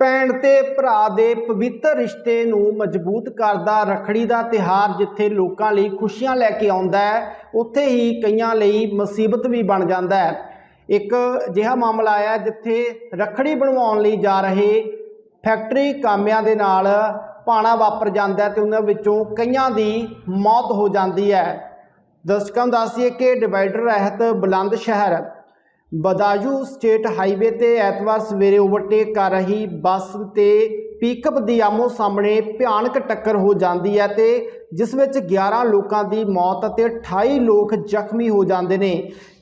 ਭੈਣ ਤੇ ਭਰਾ ਦੇ ਪਵਿੱਤਰ ਰਿਸ਼ਤੇ ਨੂੰ ਮਜ਼ਬੂਤ ਕਰਦਾ ਰਖੜੀ ਦਾ ਤਿਹਾਰ ਜਿੱਥੇ ਲੋਕਾਂ ਲਈ ਖੁਸ਼ੀਆਂ ਲੈ ਕੇ ਆਉਂਦਾ ਹੈ, ਉੱਥੇ ਹੀ ਕਈਆਂ ਲਈ ਮੁਸੀਬਤ ਵੀ ਬਣ ਜਾਂਦਾ ਹੈ। ਇੱਕ ਅਜਿਹਾ ਮਾਮਲਾ ਆਇਆ ਜਿੱਥੇ ਰਖੜੀ ਬਣਵਾਉਣ ਲਈ ਜਾ ਰਹੇ ਫੈਕਟਰੀ ਕਾਮਿਆਂ ਦੇ ਨਾਲ ਪਾਣਾ ਵਾਪਰ ਜਾਂਦਾ ਹੈ ਤੇ ਉਹਨਾਂ ਵਿੱਚੋਂ ਕਈਆਂ ਦੀ ਮੌਤ ਹੋ ਜਾਂਦੀ ਹੈ। ਦਰਸ਼ਕਾਂ ਨੂੰ ਦੱਸੀਏ ਕਿ ਡਿਵਾਈਡਰ ਰਹਿਤ ਬੁਲੰਦ ਸ਼ਹਿਰ ਬਦਾਯੂ ਸਟੇਟ ਹਾਈਵੇ ਤੇ ਐਤਵਾਰ ਸਵੇਰੇ ਓਵਰਟੇਕ ਕਰ ਰਹੀ ਬੱਸ ਤੇ ਪਿਕਅਪ ਦੀ ਆਮੋ ਸਾਹਮਣੇ ਭਿਆਨਕ ਟੱਕਰ ਹੋ ਜਾਂਦੀ ਹੈ ਤੇ ਜਿਸ ਵਿੱਚ 11 ਲੋਕਾਂ ਦੀ ਮੌਤ ਅਤੇ 28 ਲੋਕ ਜ਼ਖਮੀ ਹੋ ਜਾਂਦੇ ਨੇ।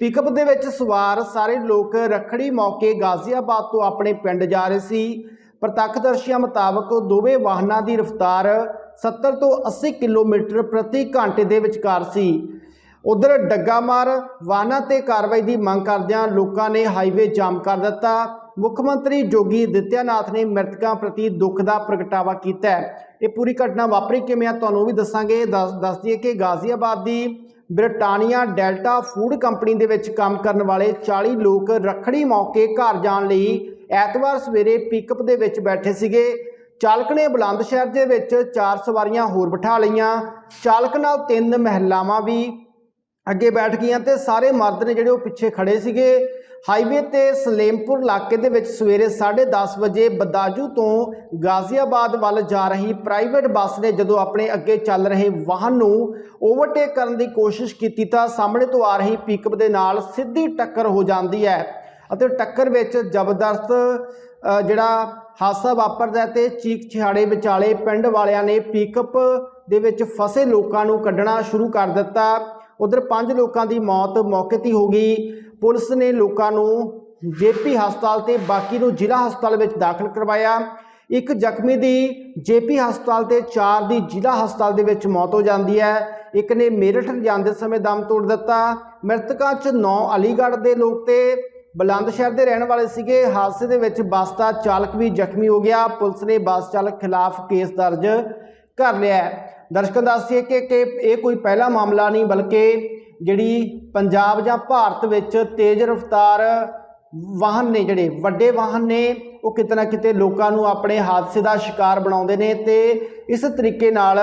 ਪਿਕਅਪ ਦੇ ਵਿੱਚ ਸਵਾਰ ਸਾਰੇ ਲੋਕ ਰੱਖੜੀ ਮੌਕੇ ਗਾਜ਼ੀਆਬਾਦ ਤੋਂ ਆਪਣੇ ਪਿੰਡ ਜਾ ਰਹੇ ਸੀ। ਪ੍ਰਤੱਖਦਰਸ਼ੀਆਂ ਮੁਤਾਬਕ ਦੋਵੇਂ ਵਾਹਨਾਂ ਦੀ ਰਫ਼ਤਾਰ 70 ਤੋਂ 80 ਕਿਲੋਮੀਟਰ ਪ੍ਰਤੀ ਘੰਟੇ ਦੇ ਵਿਚਕਾਰ ਸੀ। ਉਧਰ ਡੱਗਾਮਾਰ ਵਾਹਨਾਂ ਤੇ ਕਾਰਵਾਈ ਦੀ ਮੰਗ ਕਰਦਿਆਂ ਲੋਕਾਂ ਨੇ ਹਾਈਵੇ ਜਾਮ ਕਰ ਦਿੱਤਾ। ਮੁੱਖ ਮੰਤਰੀ ਜੋਗੀ ਦਿੱਤਿਆਨਾਥ ਨੇ ਮ੍ਰਿਤਕਾਂ ਪ੍ਰਤੀ ਦੁੱਖ ਦਾ ਪ੍ਰਗਟਾਵਾ ਕੀਤਾ ਹੈ। ਇਹ ਪੂਰੀ ਘਟਨਾ ਵਾਪਰੀ ਕਿਵੇਂ ਆ ਤੁਹਾਨੂੰ ਵੀ ਦੱਸਾਂਗੇ। ਦੱਸ ਦੱਸ ਦਈਏ ਕਿ ਗਾਜ਼ੀਆਬਾਦ ਦੀ ਬ੍ਰਿਟਾਨੀਆ ਡੈਲਟਾ ਫੂਡ ਕੰਪਨੀ ਦੇ ਵਿੱਚ ਕੰਮ ਕਰਨ ਵਾਲੇ 40 ਲੋਕ ਰੱਖੜੀ ਮੌਕੇ ਘਰ ਜਾਣ ਲਈ ਐਤਵਾਰ ਸਵੇਰੇ ਪਿਕਅਪ ਦੇ ਵਿੱਚ ਬੈਠੇ ਸੀਗੇ। ਚਾਲਕ ਨੇ ਬੁਲੰਦ ਸ਼ਹਿਰ ਦੇ ਵਿੱਚ ਚਾਰ ਸਵਾਰੀਆਂ ਹੋਰ ਬਿਠਾ ਲਈਆਂ। ਚਾਲਕ ਨਾਲ ਤਿੰਨ ਮਹਿਲਾਵਾਂ ਵੀ ਅੱਗੇ ਬੈਠ ਗਈਆਂ ਤੇ ਸਾਰੇ ਮਰਦ ਨੇ ਜਿਹੜੇ ਉਹ ਪਿੱਛੇ ਖੜੇ ਸੀਗੇ। ਹਾਈਵੇ ਤੇ ਸਲੇਮਪੁਰ ਇਲਾਕੇ ਦੇ ਵਿੱਚ ਸਵੇਰੇ 10:30 ਵਜੇ ਬਦਾਜੂ ਤੋਂ ਗਾਜ਼ੀਆਬਾਦ ਵੱਲ ਜਾ ਰਹੀ ਪ੍ਰਾਈਵੇਟ ਬੱਸ ਨੇ ਜਦੋਂ ਆਪਣੇ ਅੱਗੇ ਚੱਲ ਰਹੇ ਵਾਹਨ ਨੂੰ ਓਵਰਟੇਕ ਕਰਨ ਦੀ ਕੋਸ਼ਿਸ਼ ਕੀਤੀ ਤਾਂ ਸਾਹਮਣੇ ਤੋਂ ਆ ਰਹੀ ਪਿਕਅਪ ਦੇ ਨਾਲ ਸਿੱਧੀ ਟੱਕਰ ਹੋ ਜਾਂਦੀ ਹੈ ਅਤੇ ਟੱਕਰ ਵਿੱਚ ਜ਼ਬਰਦਸਤ ਜਿਹੜਾ ਹਾਦਸਾ ਵਾਪਰਦਾ ਹੈ ਤੇ ਚੀਕ ਛਿਹਾੜੇ ਵਿਚਾਲੇ ਪਿੰਡ ਵਾਲਿਆਂ ਨੇ ਪਿਕਅਪ ਦੇ ਵਿੱਚ ਫਸੇ ਲੋਕਾਂ ਨੂੰ ਕੱਢਣਾ ਸ਼ੁਰੂ ਕਰ ਦਿੱਤਾ। ਉਧਰ ਪੰਜ ਲੋਕਾਂ ਦੀ ਮੌਤ ਮੌਕੇ ਤੇ ਹੋ ਗਈ। ਪੁਲਿਸ ਨੇ ਲੋਕਾਂ ਨੂੰ ਜੇਪੀ ਹਸਪਤਾਲ ਤੇ ਬਾਕੀ ਨੂੰ ਜ਼ਿਲ੍ਹਾ ਹਸਪਤਾਲ ਵਿੱਚ ਦਾਖਲ ਕਰਵਾਇਆ। ਇੱਕ ਜ਼ਖਮੀ ਦੀ ਜੇਪੀ ਹਸਪਤਾਲ ਤੇ ਚਾਰ ਦੀ ਜ਼ਿਲ੍ਹਾ ਹਸਪਤਾਲ ਦੇ ਵਿੱਚ ਮੌਤ ਹੋ ਜਾਂਦੀ ਹੈ। ਇੱਕ ਨੇ ਮੇਰਠ ਜਾਂਦੇ ਸਮੇਂ ਦਮ ਤੋੜ ਦਿੱਤਾ। ਮ੍ਰਿਤਕਾਂ 'ਚ 9 ਅਲੀਗੜ੍ਹ ਦੇ ਲੋਕ ਤੇ ਬੁਲੰਦ ਸ਼ਹਿਰ ਦੇ ਰਹਿਣ ਵਾਲੇ ਸੀਗੇ। ਹਾਦਸੇ ਦੇ ਵਿੱਚ ਬੱਸ ਦਾ ਚਾਲਕ ਵੀ ਜ਼ਖਮੀ ਹੋ ਗਿਆ। ਪੁਲਿਸ ਨੇ ਬੱਸ ਚਾਲਕ ਖਿਲਾਫ ਕੇਸ ਦਰਜ ਕਰ ਲਿਆ ਦਰਸ਼ਕਾਂ ਦੱਸੀਏ ਕਿ ਕਿ ਇਹ ਕੋਈ ਪਹਿਲਾ ਮਾਮਲਾ ਨਹੀਂ, ਬਲਕਿ ਜਿਹੜੀ ਪੰਜਾਬ ਜਾਂ ਭਾਰਤ ਵਿੱਚ ਤੇਜ਼ ਰਫ਼ਤਾਰ ਵਾਹਨ ਨੇ ਜਿਹੜੇ, ਵੱਡੇ ਵਾਹਨ ਨੇ, ਉਹ ਕਿਤੇ ਨਾ ਕਿਤੇ ਲੋਕਾਂ ਨੂੰ ਆਪਣੇ ਹਾਦਸੇ ਦਾ ਸ਼ਿਕਾਰ ਬਣਾਉਂਦੇ ਨੇ ਤੇ ਇਸ ਤਰੀਕੇ ਨਾਲ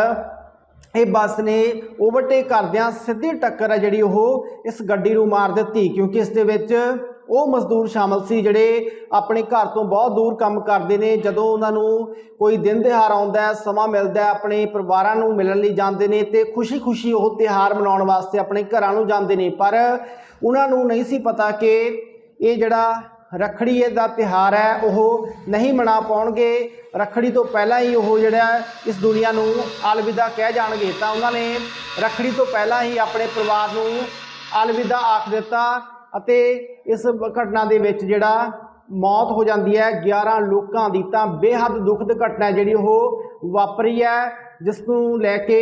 ਇਹ ਬੱਸ ਨੇ ਓਵਰਟੇਕ ਕਰਦਿਆਂ ਸਿੱਧੀ ਟੱਕਰ ਹੈ ਜਿਹੜੀ ਉਹ ਇਸ ਗੱਡੀ ਨੂੰ ਮਾਰ ਦਿੱਤੀ, ਕਿਉਂਕਿ ਇਸ ਦੇ ਵਿੱਚ ਉਹ ਮਜ਼ਦੂਰ ਸ਼ਾਮਲ ਸੀ ਜਿਹੜੇ ਆਪਣੇ ਘਰ ਤੋਂ ਬਹੁਤ ਦੂਰ ਕੰਮ ਕਰਦੇ ਨੇ। ਜਦੋਂ ਉਹਨਾਂ ਨੂੰ ਕੋਈ ਦਿਨ ਤਿਉਹਾਰ ਆਉਂਦਾ ਸਮਾਂ ਮਿਲਦਾ ਆਪਣੇ ਪਰਿਵਾਰਾਂ ਨੂੰ ਮਿਲਣ ਲਈ ਜਾਂਦੇ ਨੇ ਤੇ ਖੁਸ਼ੀ-ਖੁਸ਼ੀ ਉਹ ਤਿਉਹਾਰ ਮਨਾਉਣ ਵਾਸਤੇ ਆਪਣੇ ਘਰਾਂ ਨੂੰ ਜਾਂਦੇ ਨੇ। ਪਰ ਉਹਨਾਂ ਨੂੰ ਨਹੀਂ ਸੀ ਪਤਾ ਕਿ ਇਹ ਜਿਹੜਾ ਰੱਖੜੀ ਦਾ ਤਿਹਾਰ ਹੈ, ਉਹ ਨਹੀਂ ਮਨਾ ਪਾਉਣਗੇ। ਰੱਖੜੀ ਤੋਂ ਪਹਿਲਾਂ ਹੀ ਉਹ ਜਿਹੜਾ ਇਸ ਦੁਨੀਆ ਨੂੰ ਅਲਵਿਦਾ ਕਹਿ ਜਾਣਗੇ। ਤਾਂ ਉਹਨਾਂ ਨੇ ਰੱਖੜੀ ਤੋਂ ਪਹਿਲਾਂ ਹੀ ਆਪਣੇ ਪਰਿਵਾਰ ਨੂੰ ਅਲਵਿਦਾ ਆਖ ਦਿੱਤਾ। ਅਤੇ ਇਸ ਘਟਨਾ ਦੇ ਵਿੱਚ ਜਿਹੜਾ ਮੌਤ ਹੋ ਜਾਂਦੀ ਹੈ 11 ਲੋਕਾਂ ਦੀ ਤਾਂ ਬੇਹੱਦ ਦੁਖਦ ਘਟਨਾ ਜਿਹੜੀ ਉਹ ਵਾਪਰੀ ਹੈ ਜਿਸ ਨੂੰ ਲੈ ਕੇ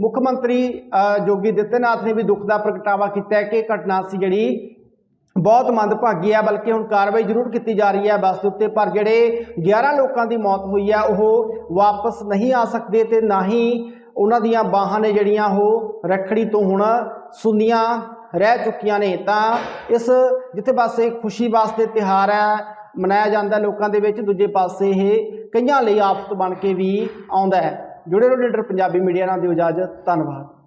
ਮੁੱਖ ਮੰਤਰੀ ਅ, ਜੋਗੀ ਦਿੱਤੇਨਾਥ ਨੇ ਵੀ ਦੁੱਖ ਦਾ ਪ੍ਰਗਟਾਵਾ ਕੀਤਾ ਹੈ ਕਿ ਘਟਨਾ ਸੀ ਜਿਹੜੀ ਬਹੁਤ ਮੰਦਭਾਗੀ ਹੈ ਬਲਕਿ ਹੁਣ ਕਾਰਵਾਈ ਜ਼ਰੂਰ ਕੀਤੀ ਜਾ ਰਹੀ ਹੈ ਬੱਸ ਦੇ ਉੱਤੇ ਪਰ ਜਿਹੜੇ 11 ਲੋਕਾਂ ਦੀ ਮੌਤ ਹੋਈ ਹੈ ਉਹ ਵਾਪਸ ਨਹੀਂ ਆ ਸਕਦੇ ਤੇ ਨਾ ਹੀ ਉਹਨਾਂ ਦੀਆਂ ਬਾਹਾਂ ਨੇ ਜਿਹੜੀਆਂ ਉਹ ਰੱਖੜੀ ਤੋਂ ਹੁਣ ਸੁੰਦੀਆਂ ਰਹਿ ਚੁੱਕੀਆਂ ਨੇ, ਤਾਂ ਇਸ ਜਿੱਥੇ ਪਾਸੇ ਖੁਸ਼ੀ ਵਾਸਤੇ ਤਿਹਾਰ ਹੈ, ਮਨਾਇਆ ਜਾਂਦਾ ਲੋਕਾਂ ਦੇ ਵਿੱਚ, ਦੂਜੇ ਪਾਸੇ ਇਹ ਕਈਆਂ ਲਈ ਆਫਤ ਬਣ ਕੇ ਵੀ ਆਉਂਦਾ ਹੈ। ਜੁੜੇ ਰਹੋ ਲੀਡਰ ਪੰਜਾਬੀ ਮੀਡੀਆ ਨਾਲ, ਦਿਓ ਇਜਾਜ਼ਤ, ਧੰਨਵਾਦ।